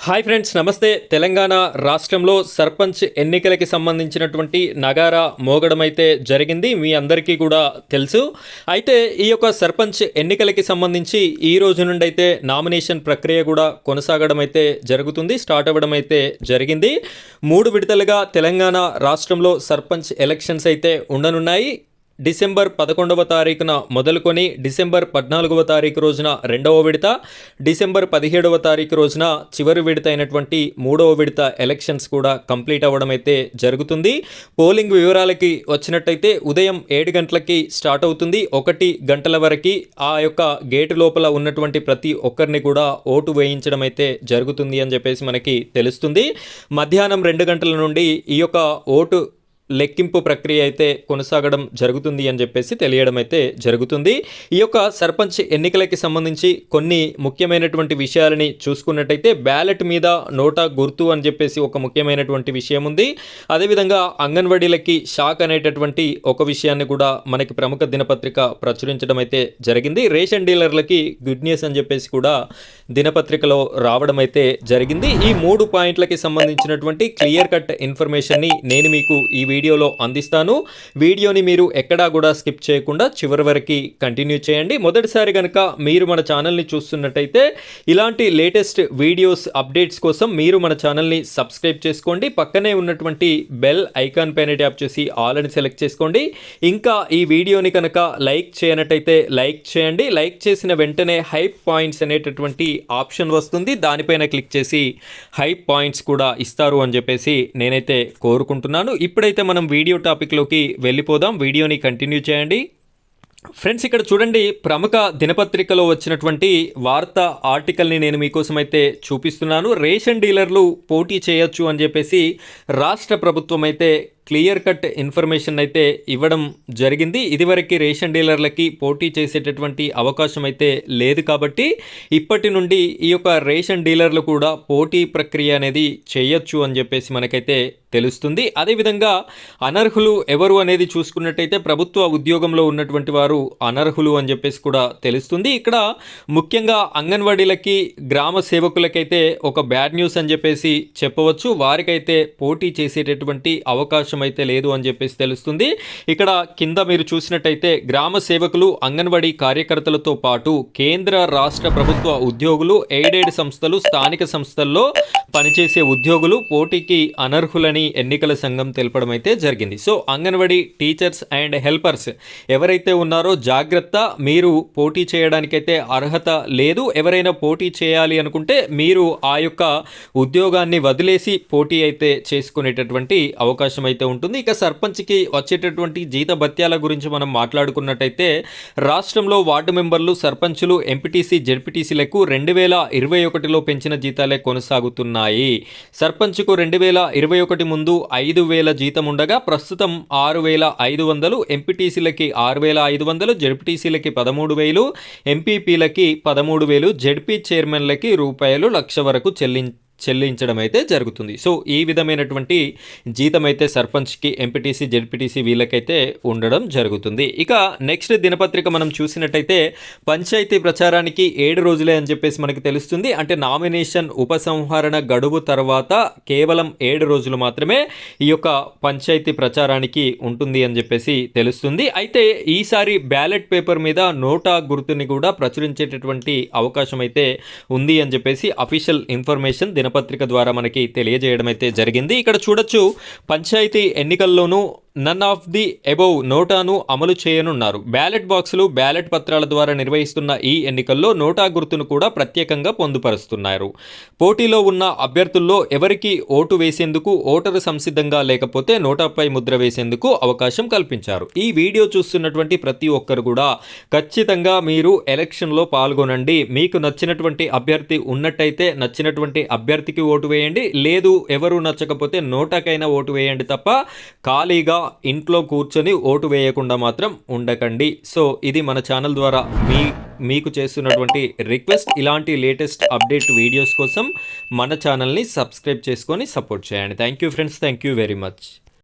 Hi friends నమస్తే. తెలంగాణ రాష్ట్రంలో సర్పంచ్ ఎన్నికలకి సంబంధించినటువంటి నగారా మోగడం అయితే జరిగింది మీ అందరికీ కూడా తెలుసు. అయితే ఈ యొక్క సర్పంచ్ ఎన్నికలకి సంబంధించి ఈ రోజు నుండి అయితే నామినేషన్ ప్రక్రియ కూడా కొనసాగడం అయితే జరుగుతుంది స్టార్ట్ అవ్వడం అయితే జరిగింది. మూడు విడతలుగా తెలంగాణ రాష్ట్రంలో సర్పంచ్ ఎలక్షన్స్ అయితే ఉండనున్నాయి. డిసెంబర్ పదకొండవ తారీఖున మొదలుకొని డిసెంబర్ పద్నాలుగవ తారీఖు రోజున రెండవ విడత డిసెంబర్ పదిహేడవ తారీఖు రోజున చివరి విడత అయినటువంటి మూడవ విడత ఎలక్షన్స్ కూడా కంప్లీట్ అవ్వడం అయితే జరుగుతుంది. పోలింగ్ వివరాలకి వచ్చినట్టయితే ఉదయం ఏడు గంటలకి స్టార్ట్ అవుతుంది. ఒకటి గంటల వరకు ఆ యొక్క గేటు లోపల ఉన్నటువంటి ప్రతి ఒక్కరిని కూడా ఓటు వేయించడం అయితే జరుగుతుంది అని చెప్పేసి మనకి తెలుస్తుంది. మధ్యాహ్నం రెండు గంటల నుండి ఈ యొక్క ఓటు లెక్కింపు ప్రక్రియ అయితే కొనసాగడం జరుగుతుంది అని చెప్పేసి తెలియడం అయితే జరుగుతుంది. ఈ యొక్క సర్పంచ్ ఎన్నికలకి సంబంధించి కొన్ని ముఖ్యమైనటువంటి విషయాలని చూసుకున్నట్టయితే బ్యాలెట్ మీద నోటా గుర్తు అని చెప్పేసి ఒక ముఖ్యమైనటువంటి విషయం ఉంది. అదేవిధంగా అంగన్వాడీలకి షాక్ అనేటటువంటి ఒక విషయాన్ని కూడా మనకి ప్రముఖ దినపత్రిక ప్రచురించడం అయితే జరిగింది. రేషన్ డీలర్లకి గుడ్ న్యూస్ అని చెప్పేసి కూడా దినపత్రికలో రావడం అయితే జరిగింది. ఈ మూడు పాయింట్లకి సంబంధించినటువంటి క్లియర్ కట్ ఇన్ఫర్మేషన్ని నేను మీకు ఈ వీడియోలో అందిస్తాను. వీడియోని మీరు ఎక్కడా కూడా స్కిప్ చేయకుండా చివరి వరకు కంటిన్యూ చేయండి. మొదటిసారి కనుక మీరు మన ఛానల్ని చూస్తున్నట్టయితే ఇలాంటి లేటెస్ట్ వీడియోస్ అప్డేట్స్ కోసం మీరు మన ఛానల్ని సబ్స్క్రైబ్ చేసుకోండి. పక్కనే ఉన్నటువంటి బెల్ ఐకాన్ పైన ట్యాప్ చేసి ఆల్ అని సెలెక్ట్ చేసుకోండి. ఇంకా ఈ వీడియోని కనుక లైక్ చేయనట్టయితే లైక్ చేయండి. లైక్ చేసిన వెంటనే హైప్ పాయింట్స్ అనేటటువంటి ఆప్షన్ వస్తుంది. దానిపైన క్లిక్ చేసి హైప్ పాయింట్స్ కూడా ఇస్తారు అని చెప్పేసి నేనైతే కోరుకుంటున్నాను. ఇప్పుడైతే మనం వీడియో టాపిక్లోకి వెళ్ళిపోదాం. వీడియోని కంటిన్యూ చేయండి. ఫ్రెండ్స్ ఇక్కడ చూడండి ప్రముఖ దినపత్రికలో వచ్చినటువంటి వార్త ఆర్టికల్ని నేను మీకోసం అయితే చూపిస్తున్నాను. రేషన్ డీలర్లు పోటీ చేయొచ్చు అని చెప్పేసి రాష్ట్ర ప్రభుత్వం అయితే క్లియర్ కట్ ఇన్ఫర్మేషన్ అయితే ఇవ్వడం జరిగింది. ఇదివరకు రేషన్ డీలర్లకి పోటీ చేసేటటువంటి అవకాశం అయితే లేదు కాబట్టి ఇప్పటి నుండి ఈ యొక్క రేషన్ డీలర్లు కూడా పోటీ ప్రక్రియ అనేది చేయొచ్చు అని చెప్పేసి మనకైతే తెలుస్తుంది. అదేవిధంగా అనర్హులు ఎవరు అనేది చూసుకున్నట్టయితే ప్రభుత్వ ఉద్యోగంలో ఉన్నటువంటి వారు అనర్హులు అని చెప్పేసి కూడా తెలుస్తుంది. ఇక్కడ ముఖ్యంగా అంగన్వాడీలకి గ్రామ సేవకులకైతే ఒక బ్యాడ్ న్యూస్ అని చెప్పేసి చెప్పవచ్చు. వారికైతే పోటీ చేసేటటువంటి అవకాశం అయితే లేదు అని చెప్పేసి తెలుస్తుంది. ఇక్కడ కింద మీరు చూసినట్టయితే గ్రామ సేవకులు అంగన్వాడీ కార్యకర్తలతో పాటు కేంద్ర రాష్ట్ర ప్రభుత్వ ఉద్యోగులు ఎయిడెడ్ సంస్థలు స్థానిక సంస్థల్లో పనిచేసే ఉద్యోగులు పోటీకి అనర్హులని ఎన్నికల సంఘం తెలపడం అయితే జరిగింది. So anganwadi teachers and helpers ఎవరైతే ఉన్నారో జాగ్రత్త మీరు పోటీ చేయడానికైతే అర్హత లేదు. ఎవరైనా పోటీ చేయాలి అనుకుంటే మీరు ఆ యొక్క ఉద్యోగాన్ని వదిలేసి పోటీ అయితే చేసుకునేటటువంటి అవకాశం అయితే ఉంటుంది. ఇక సర్పంచ్కి వచ్చేటటువంటి జీత భత్యాల గురించి మనం మాట్లాడుకున్నట్టయితే రాష్ట్రంలో వార్డు మెంబర్లు సర్పంచులు ఎంపీటీసీ జెడ్పీటీసీలకు రెండు వేల ఇరవై ఒకటిలో పెంచిన జీతాలే కొనసాగుతున్నాయి. సర్పంచ్కు రెండు వేల ఇరవై ఒకటి ముందు ఐదు వేల జీతం ఉండగా ప్రస్తుతం ఆరు వేల ఐదు వందలు ఎంపీటీసీలకి ఆరు వేల ఐదు వందలు జెడ్పీటీసీలకి పదమూడు వేలు ఎంపీపీలకి పదమూడు వేలు జెడ్పీ చైర్మన్లకి రూపాయలు లక్ష వరకు చెల్లించారు చెల్లించడం అయితే జరుగుతుంది. సో ఈ విధమైనటువంటి జీతం అయితే సర్పంచ్కి ఎంపీటీసీ జెడ్పీటీసీ వీళ్ళకైతే ఉండడం జరుగుతుంది. ఇక నెక్స్ట్ దినపత్రిక మనం చూసినట్టయితే పంచాయతీ ప్రచారానికి ఏడు రోజులే అని చెప్పేసి మనకి తెలుస్తుంది. అంటే నామినేషన్ ఉపసంహరణ గడువు తర్వాత కేవలం ఏడు రోజులు మాత్రమే ఈ యొక్క పంచాయతీ ప్రచారానికి ఉంటుంది అని చెప్పేసి తెలుస్తుంది. అయితే ఈసారి బ్యాలెట్ పేపర్ మీద నోటా గుర్తుని కూడా ప్రచురించేటటువంటి అవకాశం అయితే ఉంది అని చెప్పేసి అఫీషియల్ ఇన్ఫర్మేషన్ దిన దినపత్రిక ద్వారా మనకి తెలియజేయడం అయితే జరిగింది. ఇక్కడ చూడొచ్చు పంచాయతీ ఎన్నికల్లోనూ నన్ ఆఫ్ ది అబౌవ్ నోటాను అమలు చేయనున్నారు. బ్యాలెట్ బాక్సులు బ్యాలెట్ పత్రాల ద్వారా నిర్వహిస్తున్న ఈ ఎన్నికల్లో నోటా గుర్తును కూడా ప్రత్యేకంగా పొందుపరుస్తున్నారు. పోటీలో ఉన్న అభ్యర్థుల్లో ఎవరికి ఓటు వేసేందుకు ఓటరు సంసిద్ధంగా లేకపోతే నోటాపై ముద్ర వేసేందుకు అవకాశం కల్పించారు. ఈ వీడియో చూస్తున్నటువంటి ప్రతి ఒక్కరు కూడా ఖచ్చితంగా మీరు ఎలక్షన్లో పాల్గొనండి. మీకు నచ్చినటువంటి అభ్యర్థి ఉన్నట్టయితే నచ్చినటువంటి అభ్యర్థికి ఓటు వేయండి. లేదు ఎవరు నచ్చకపోతే నోటాకైనా ఓటు వేయండి తప్ప ఖాళీగా ఇంట్లో కూర్చొని ఓటు వేయకుండా మాత్రం ఉండకండి. సో ఇది మన ఛానల్ ద్వారా మీ మీకు చేస్తున్నటువంటి రిక్వెస్ట్. ఇలాంటి లేటెస్ట్ అప్డేట్ వీడియోస్ కోసం మన ఛానల్ని సబ్స్క్రైబ్ చేసుకొని సపోర్ట్ చేయండి. Thank you friends. Thank you very much.